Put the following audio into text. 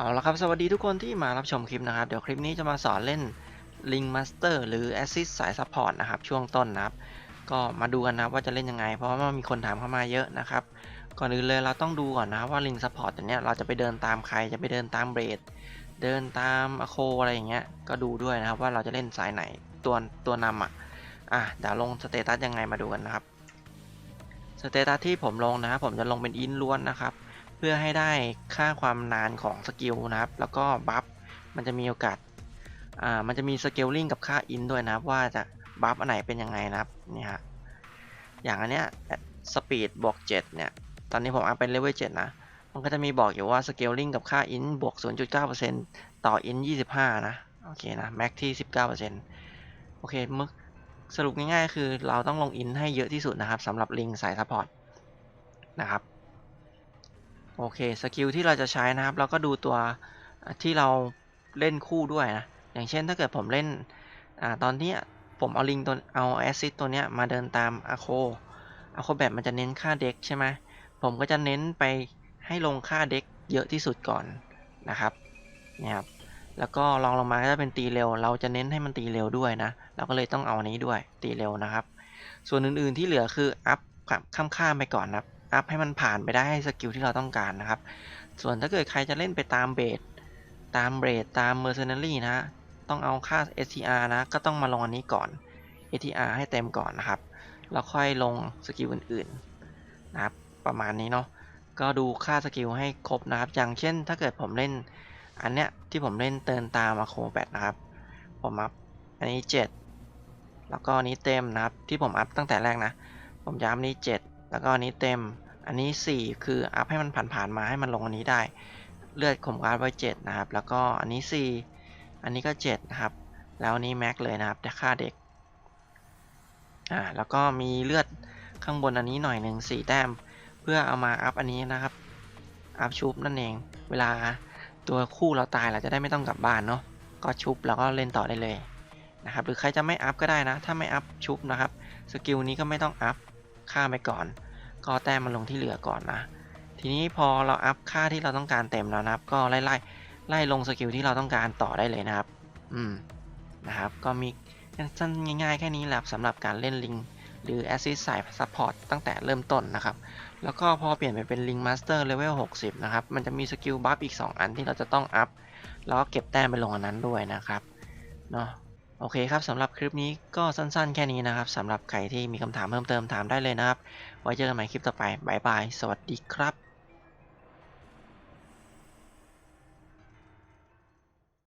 เอาละครับ สวัสดีทุกคนที่มารับชมคลิปนะครับ เดี๋ยวคลิปนี้จะมาสอนเล่น Link Master หรือ Assist สาย Support นะครับ ช่วงต้นนะครับ ก็มาดูกันนะว่าจะเล่นยังไง เพราะว่ามีคนถามเข้ามาเยอะนะครับ ก่อนอื่นเลยเราต้องดูก่อนนะว่า Link Support ตัวเนี้ยเราจะไปเดินตามใครจะไปเดินตามเบรดเดินตามอโคอะไรอย่างเงี้ยก็ดูด้วยนะครับว่าเราจะเล่นสายไหนตัวตัวนำอะอะเดี๋ยวลงสเตตัสยังไงมาดูกันนะครับสเตตัสที่ผมลงนะครับผมจะลงเป็นอินล้วนนะครับ เพื่อให้ได้ค่าความนานของสกิลนะครับ แล้วก็บัฟมันจะมีโอกาสอ่ามันจะมีสเกลลิงกับค่าอินด้วยนะครับ ว่าจะบัฟอันไหนเป็นยังไงนะครับนี่ฮะอย่างอันเนี้ยสปีดบวก7เนี่ย ตอนนี้ผมอัพเป็นเลเวล7นะ มันก็จะมีบอกอยู่ว่าสเกลลิงกับค่าอินบวก 0.9%ต่ออิน25 นะ โอเคนะ แม็กที่ 19%โอเคมึกสรุปง่ายๆ คือเราต้องลงอินให้เยอะที่สุดนะครับสำหรับลิงสายซัพพอร์ตนะครับ โอเคสกิลที่เราจะใช้นะครับ เราก็ดูตัวที่เราเล่นคู่ด้วยนะ อย่างเช่นถ้าเกิดผมเล่นอตอนนี้ผมเอาลิงตัวเอาแอซซิดตัวเนี้ยมาเดินตามอาโคอาโคแบบมันจะเน้นค่าเด็กใช่ไหมผมก็จะเน้นไปให้ลงค่าเด็กเยอะที่สุดก่อนนะครับนี่ครับ แล้วก็ลองลงมาก็จะเป็นตีเร็ว เราจะเน้นให้มันตีเร็วด้วยนะ เราก็เลยต้องเอาอันนี้ด้วยตีเร็วนะครับ ส่วนอื่นๆที่เหลือคืออัพข้ามๆไปก่อนนะครับ อัพให้มันผ่านไปได้ให้สกิลที่เราต้องการนะครับ ส่วนถ้าเกิดใครจะเล่นไปตามเบสตามเบรดตามเมอร์เซนารีนะ ต้องเอาค่า STR นะ ก็ต้องมาลงอันนี้ก่อน ATR ให้เต็มก่อนนะครับแล้วค่อยลงสกิลอื่นๆนะครับ ประมาณนี้เนาะก็ดูค่าสกิลให้ครบนะครับ อย่างเช่น ถ้าเกิดผมเล่นอันเนี้ยที่ผมเล่นเตินตามมาโคแบทนะครับ ผมอัพอันนี้ 7 แล้วก็อันนี้เต็มนะครับ ที่ผมอัพตั้งแต่แรกนะ ผมย้ำนี้ 7 แล้วก็อันนี้เต็ม อันนี้ 4 คืออัพให้มันผ่านๆมาให้มันลงอันนี้ได้ เลือดผมการไว้7นะครับ แล้วก็อันนี้ 4 อันนี้ก็7นะครับ แล้วนนี้แม็กเลยนะครับแต่ค่าเด็ก อ่า แล้วก็มีเลือดข้างบนอันนี้หน่อยหนึ่ง4แต้ม เพื่อเอามาอัพอันนี้นะครับ อัพชุบนั่นเอง เวลาตัวคู่เราตายเราจะได้ไม่ต้องกลับบ้านเนาะ ก็ชุบแล้วก็เล่นต่อได้เลยนะครับ หรือใครจะไม่อัพก็ได้นะ ถ้าไม่อัพชุบนะครับ สกิลนี้ก็ไม่ต้องอัพ ค่าไปก่อน ก็แต้มมันลงที่เหลือก่อนนะ ทีนี้พอเราอัพค่าที่เราต้องการเต็มแล้วนะครับ ก็ไล่ไล่ไล่ลงสกิลที่เราต้องการต่อได้เลยนะครับ อืม นะครับ ก็มีสั้นง่ายๆแค่นี้แหละสำหรับการเล่นลิง หรือ Assist สาย Support ตั้งแต่เริ่มต้นนะครับ แล้วก็พอเปลี่ยนไปเป็น Link Master Level 60 นะครับ มันจะมีสกิลบัฟอีก 2 อันที่เราจะต้องอัพ แล้วก็เก็บแต้มไปลงอันนั้นด้วยนะครับ เนาะ โอเคครับสำหรับคลิปนี้ก็สั้นๆ แค่นี้นะครับสำหรับใครที่มีคำถามเพิ่มเติมถามได้เลยนะครับ ไว้เจอกันใหม่คลิปต่อไปบายบาย สวัสดีครับ